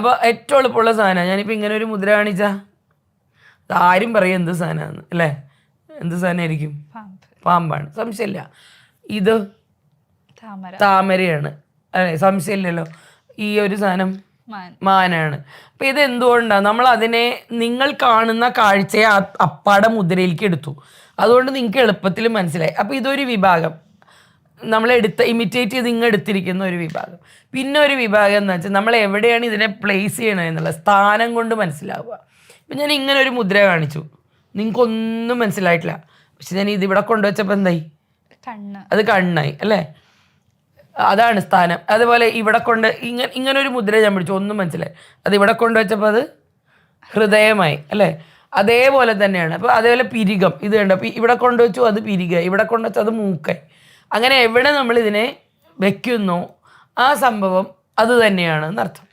അപ്പോൾ ഏറ്റവും എളുപ്പമുള്ള സാധനമാണ് ഞാനിപ്പോൾ ഇങ്ങനെ ഒരു മുദ്ര കാണിച്ചാ. ആരും പറയും എന്ത് സാധനമാണ് അല്ലേ? എന്ത് സാധനമായിരിക്കും? പാമ്പ്. പാമ്പാണ്. സംശയമില്ല. ഇത് താമര. താമരയാണ്. അല്ലേ? സംശയമില്ലല്ലോ. ഈ ഒരു സാധനം മാനാണ്. അപ്പം ഇത് എന്തുകൊണ്ടാണ് നമ്മൾ അതിനെ നിങ്ങൾ കാണുന്ന കാഴ്ചയെ അപ്പാടെ മുദ്രയിലേക്ക് എടുത്തു. അതുകൊണ്ട് നിങ്ങൾക്ക് എളുപ്പത്തിൽ മനസ്സിലായി. അപ്പം ഇതൊരു വിഭാഗം. നമ്മൾ എടുത്ത ഇമിറ്റേറ്റ് ചെയ്ത് ഇങ്ങ് എടുത്തിരിക്കുന്ന ഒരു വിഭാഗം. പിന്നെ ഒരു വിഭാഗം എന്ന് വെച്ചാൽ നമ്മൾ എവിടെയാണ് ഇതിനെ പ്ലേസ് ചെയ്യണത് എന്നുള്ള സ്ഥാനം കൊണ്ട് മനസ്സിലാവുക. ഇപ്പം ഞാൻ ഇങ്ങനെ ഒരു മുദ്ര കാണിച്ചു. നിങ്ങൾക്കൊന്നും മനസ്സിലായിട്ടില്ല. പക്ഷെ ഞാൻ ഇതിവിടെ കൊണ്ടുവച്ചപ്പോൾ എന്തായി? കണ്ണ്. അത് കണ്ണായി അല്ലേ? അതാണ് സ്ഥാനം. അതുപോലെ ഇവിടെ കൊണ്ട് ഇങ്ങനെ ഇങ്ങനെ ഒരു മുദ്ര ഞാൻ പിടിച്ചു. ഒന്നും മനസ്സിലായി. അത് ഇവിടെ കൊണ്ടുവച്ചപ്പോൾ അത് ഹൃദയമായി അല്ലേ? അതേപോലെ തന്നെയാണ്. അപ്പോൾ അതേപോലെ പിരികം. ഇത് കണ്ടോ? അപ്പോൾ ഇവിടെ കൊണ്ടുവച്ചു അത് പിരിക ഇവിടെ കൊണ്ടുവച്ചു അത് മൂക്കായി. അങ്ങനെ എവിടെ നമ്മൾ ഇതിനെ വെക്കുന്നു? ആ സംഭവം അത് തന്നെയാണ് എന്നർത്ഥം.